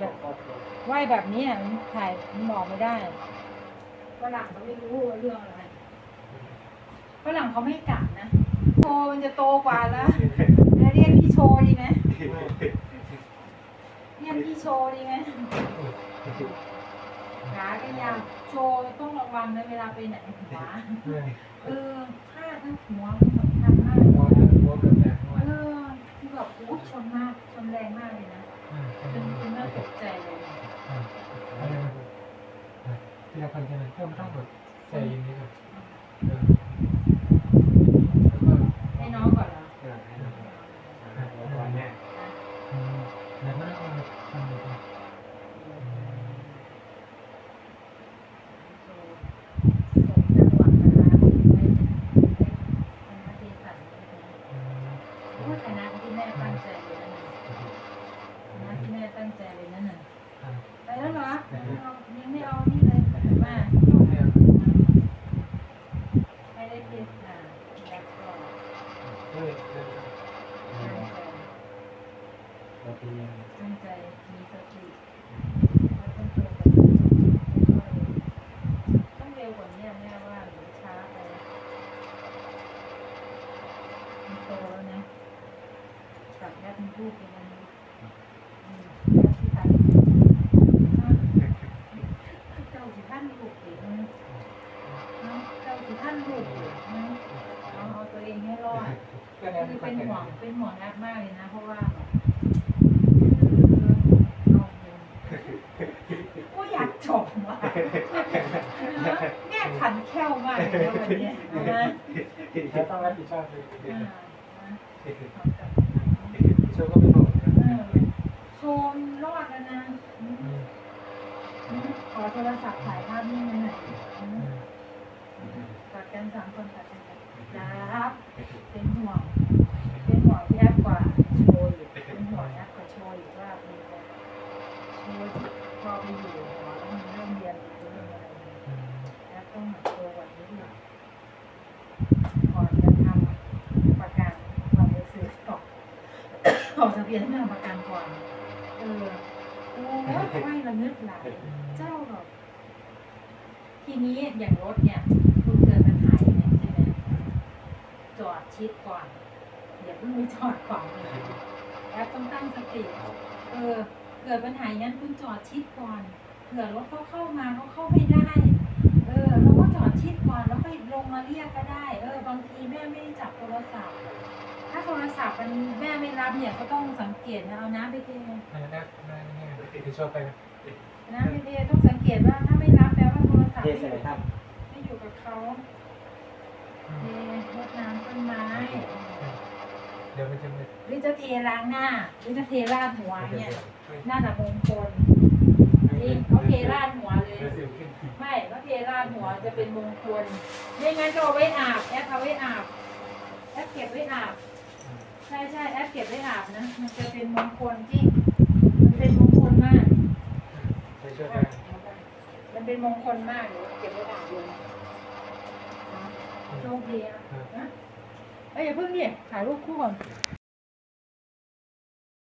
แบบไหว้แบบนี้อะมันถ่ายมันบอกไม่ได้ฝรั่งเขาไม่รู้ว่าเรื่องอะไรฝรั่งเขาไม่กลับนะโชว์มันจะโตกว่าแล้วแล้วเรียกพี่โชว์ดีไหมเรียกพี่โชว์ดีไหมขาก็ยาวโชว์ต้องระวังนะเวลาไปไหนหัวเออพลาดทั้งหัวมันสำคัญมาก หัวเกิดหัวเกิดแตกด้วย เออที่แบบโอ้ชนมากชนแรงมากเลยนะจนคุณแม่ตกใจเลย ที่เราพันกันเพิ่มต้องแบบใส่ยินนี้ก่อนแล้วก็ให้น้องก่อนเหรอแม่แล้วก็เอาทำเลยส่งจังหวะนะคะให้ให้คณะเทศะพูดคณะที่แม่ตั้งใจเลยนะคณะที่แม่ตั้งใจเลยนั่นน่ะไปแล้วเหรอเอายังไม่เอานี่เลยมาให้ได้เทศะแล้วก็ตั้งใจตั้งใจมีสติแล้วต้องตัวกับต้องเร็วกว่านี้แม่ว่าหรือช้าไปมันโตแล้วนะ กลับแยกมันพูดไปนั้นอืมแล้วที่ตัดเจ้าสิท่านลูกเองนะเนาะเจ้าสิท่านลูกเองนะเอาเอาตัวเองให้รอดคือเป็นห่วงเป็นห่วงแอปมากเลยนะ เพราะว่าแบบก็อยากจบว่ะแม่ขันแค้วมากเลยนะวันนี้นะ แล้วต้องรับผิดชอบเลยอ่า โชว์ก็ไม่บอกนะเออโชมรอดแล้วนะอืมขอโทรศัพท์ถ่ายภาพนี่หน่อยอืมตัดกันสามคนตัดกันครับ เป็นห่วง เป็นห่วงพี่แอฟกว่าโชว์อยู่เป็นห่วงแอฟกว่าโชว์อยู่ว่าเป็นแบบโชว์พอไปอยู่หอแล้วมันเริ่มเรียนรู้เรื่องอะไรแอฟต้องแบบโชว์กว่านี้หน่อยก่อนจะทำประกันก่อนจะซื้อต่อ ออกทะเบียนให้ทำประกันก่อน เออโอ้ยไม่ระนึกหลายเจ้าแบบทีนี้อย่างรถเนี่ย คุณเกิดปัญหาอย่างเนี้ยใช่ไหมจอดชิดก่อนอย่าเพิ่งไปจอดขวางเลยแอปต้องตั้งสติ เออ เกิดปัญหาอย่างนั้นคุณจอดชิดก่อนเผื่อรถเขาเข้ามาเขาเข้าไม่ได้ เออเราก็จอดชิดก่อนแล้วค่อยลงมาเรียกก็ได้ เออบางทีแม่ไม่ได้จับโทรศัพท์ ถ้าโทรศัพท์มันแม่ไม่รับเนี่ยก็ต้องสังเกตนะเอาน้ำไปเทนั่นนั่นนี่ที่ชว์ไปนะน้ำไปเทต้องสังเกตว่าถ้าไม่รับแปลว่าโทรศัพท์เทไม่อใส่ยู่ครับไม่อยู่กับเขาเทรดน้ำต้นไม้ เดี๋ยวมันจะไม่หรือจะเทล้างหน้าหรือจะเทราดหัวเนี่ยน่าจะมงคลจริงเขาเทราดหัวเลยไม่เขาเทราดหัวจะเป็นมงคลไม่งั้นเอาไว้อาบแอปเอาไว้อาบแอปเก็บไว้อาบ ใช่ใช่แอปเก็บไว้อาบนะ มันจะเป็นมงคลจริงมันเป็นมงคลมากไปช่วยไปมันเป็นมงคลมากเดี๋ยวเก็บไว้อาบเลยนะโชคดีอะนะเอ้ยอย่าเพิ่งดิถ่ายรูปคู่ก่อนเ